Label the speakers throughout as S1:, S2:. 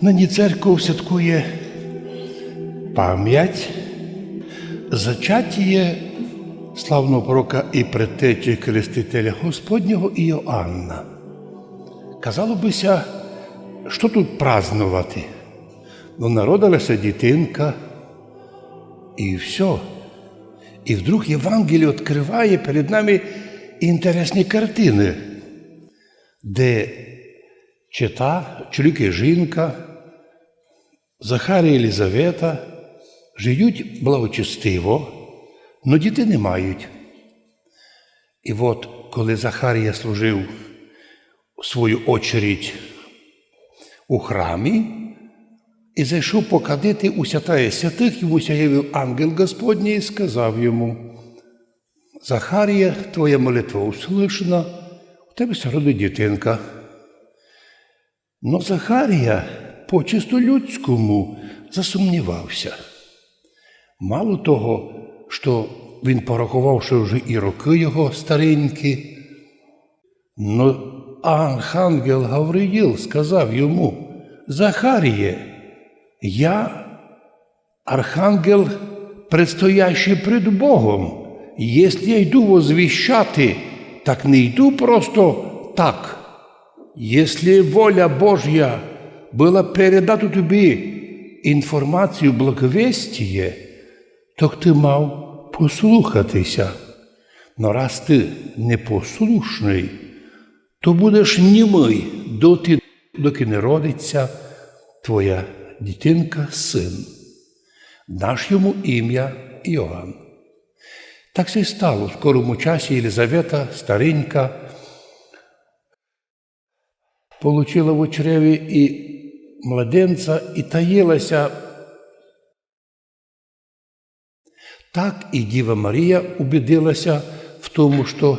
S1: Нині церква святкує пам'ять зачаття славного пророка і предтечі Хрестителя Господнього Іоанна. Казало бися, що тут празнувати? Ну, народилася дитинка, і все. І вдруг Євангеліє відкриває перед нами інтересні картини, де чита, чоловік і жінка, Захарія і Єлизавета живуть благочестиво, але діти не мають. І от коли Захарія служив свою очередь у храмі і зайшов покадити у святая святих, йому сяявив ангел Господній і сказав йому, Захарія, твоя молитва услышана, у тебе сьогодні дитинка. Но Захарія по чисто людському засумнівався. Мало того, що він порахував, що вже і роки його старенькі, но архангел Гавриїл сказав йому, Захаріє, я архангел, предстоящий пред Богом. Якщо я йду возвіщати, так не йду просто так. Если воля Божья была передати тобі інформацію благовестіє, то ти мав послухатися. Но раз ти непослушний, то будеш німий доти, доки не родиться твоя дитинка син. Даш йому ім'я Іоанн. Так це й стало в скорому часі Єлизавета, старенька, получила в чреві і младенця, і таїлася. Так і Діва Марія убедилася в тому, що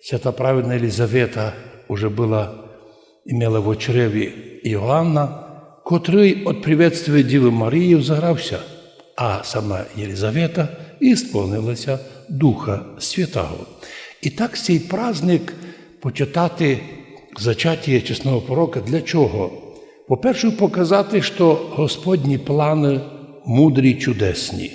S1: свята праведна Елизавета уже була, имела в чреві Іоанна, котрий від приветствия Діви Марії взагрався, а сама Єлизавета ісполнилася Духа Святого. І так цей праздник почитати зачаття чесного пророка для чого? По-перше, показати, що Господні плани мудрі, чудесні.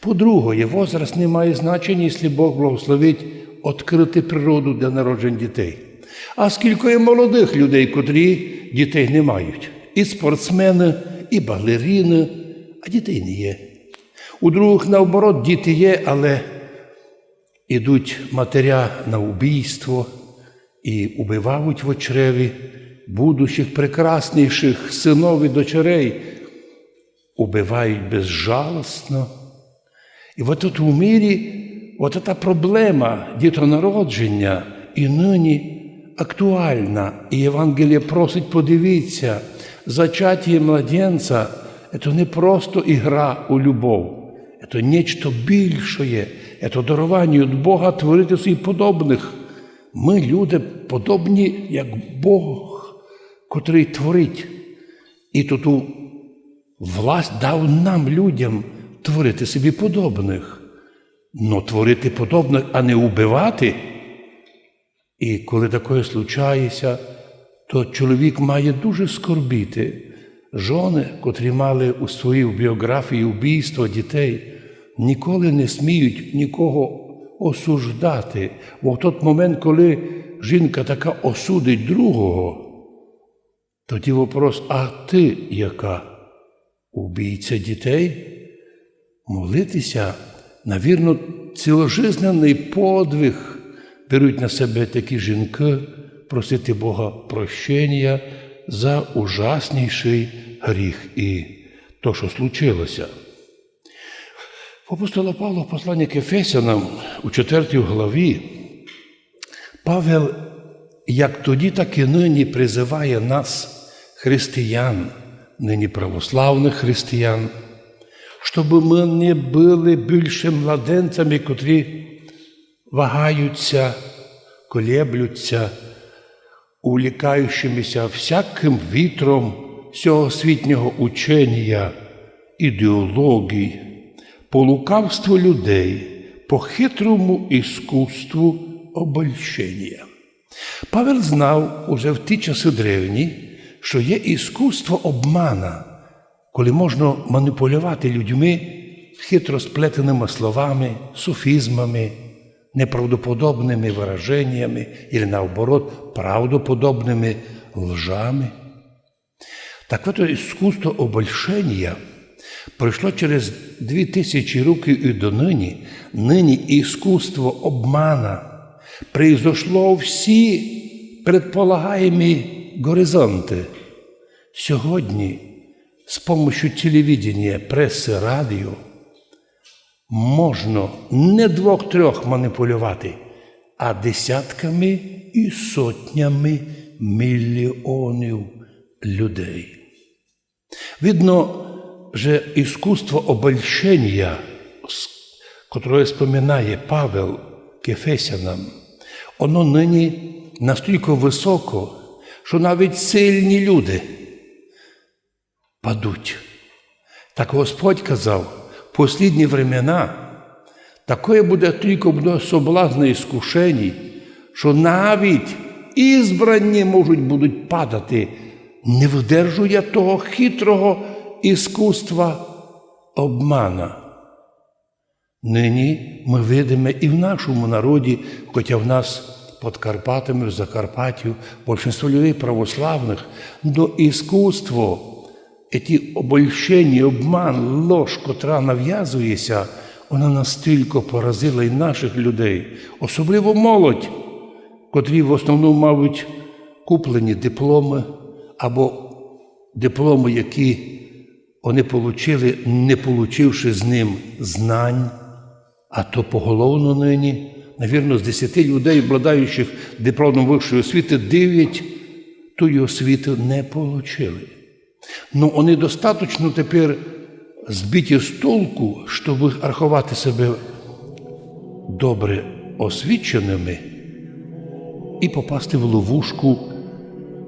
S1: По-друге, возраст не має значення, якщо Бог благословить відкрити природу для народжень дітей. А скільки є молодих людей, котрі дітей не мають. І спортсмени, і балерини, а дітей не є. У других, наоборот, діти є, але ідуть матеря на убійство і убивають в очреві будущих прекрасніших синов і дочерей, убивають безжалостно. І от тут у мірі от ця проблема дітонародження і нині актуальна. І Євангеліє просить подивіться, зачаття младенця це не просто ігра у любов. Это нечто більше, це дарування від Бога творити собі подобних. Ми, люди, подобні, як Бог, котрий творить. І то ту власть дав нам, людям, творити собі подобних. Но творити подобних, а не убивати. І коли таке случається, то чоловік має дуже скорбіти. Жони, котрі мали у своїй біографії вбійство дітей, ніколи не сміють нікого осуждати. Бо в той момент, коли жінка така осудить другого, тоді вопрос, а ти яка? Убійця дітей? Молитися, навірно, ціложизнений подвиг беруть на себе такі жінки, просити Бога прощення за ужасніший гріх і то, що случилося. Апостола Павла, послання к Ефесянам у 4 главі, Павел, як тоді, так і нині призиває нас, християн, нині православних християн, щоб ми не були більше младенцями, котрі вагаються, колеблються, улікаючимися всяким вітром цього світнього учення, ідеологій, по лукавству людей, по хитрому іскусству обольщення. Павел знав уже в ті часи древні, що є іскусство обмана, коли можна маніпулювати людьми хитро сплетеними словами, суфізмами, неправдоподобними вираженнями, і наоборот, правдоподобними лжами. Так от іскусство обольщення пройшло через дві тисячі років і донині. Нині іскусство обмана прийшло всі предполагаємі горизонти. Сьогодні з помощью телевідення, преси, радіо можна не двох-трьох маніпулювати, а десятками і сотнями мільйонів людей. Видно, że іскусство обольщення, котре споминає Павел Кефесянам, воно нині настільки високо, що навіть сильні люди падуть. Так Господь казав, в послідні времена такое буде тільки соблазне іскушені, що навіть ізбрані можуть будуть падати, не видержує того хитрого іскусства обмана. Нині ми видимо і в нашому народі, хоча в нас під Карпатами, в Закарпаттю, більшість людей православних, до іскусство, ті обольщення, обман, ложь, котра нав'язується, вона настільки поразила і наших людей, особливо молодь, котрі в основному, мабуть, куплені дипломи або дипломи, які вони отримали, не получивши з ним знань, а то поголовно нині, навірно, з десяти людей, обладаючих дипломом вищої освіти, дев'ять тої освіти не отримали. Ну, вони достатньо тепер збиті з толку, щоб рахувати себе добре освіченими і попасти в ловушку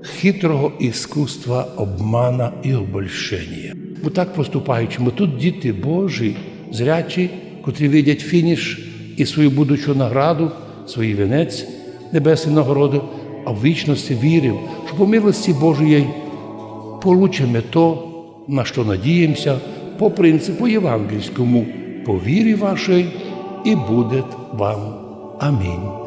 S1: хитрого іскусства обмана і обольщення. Бо так поступаючи, ми тут діти Божі, зрячі, котрі видять фініш і свою будучу награду, свій вінець небесної нагороди, а в вічності вірив, що по милості Божої получимо то, на що надіємося, по принципу євангельському, по вірі вашій, і буде вам. Амінь.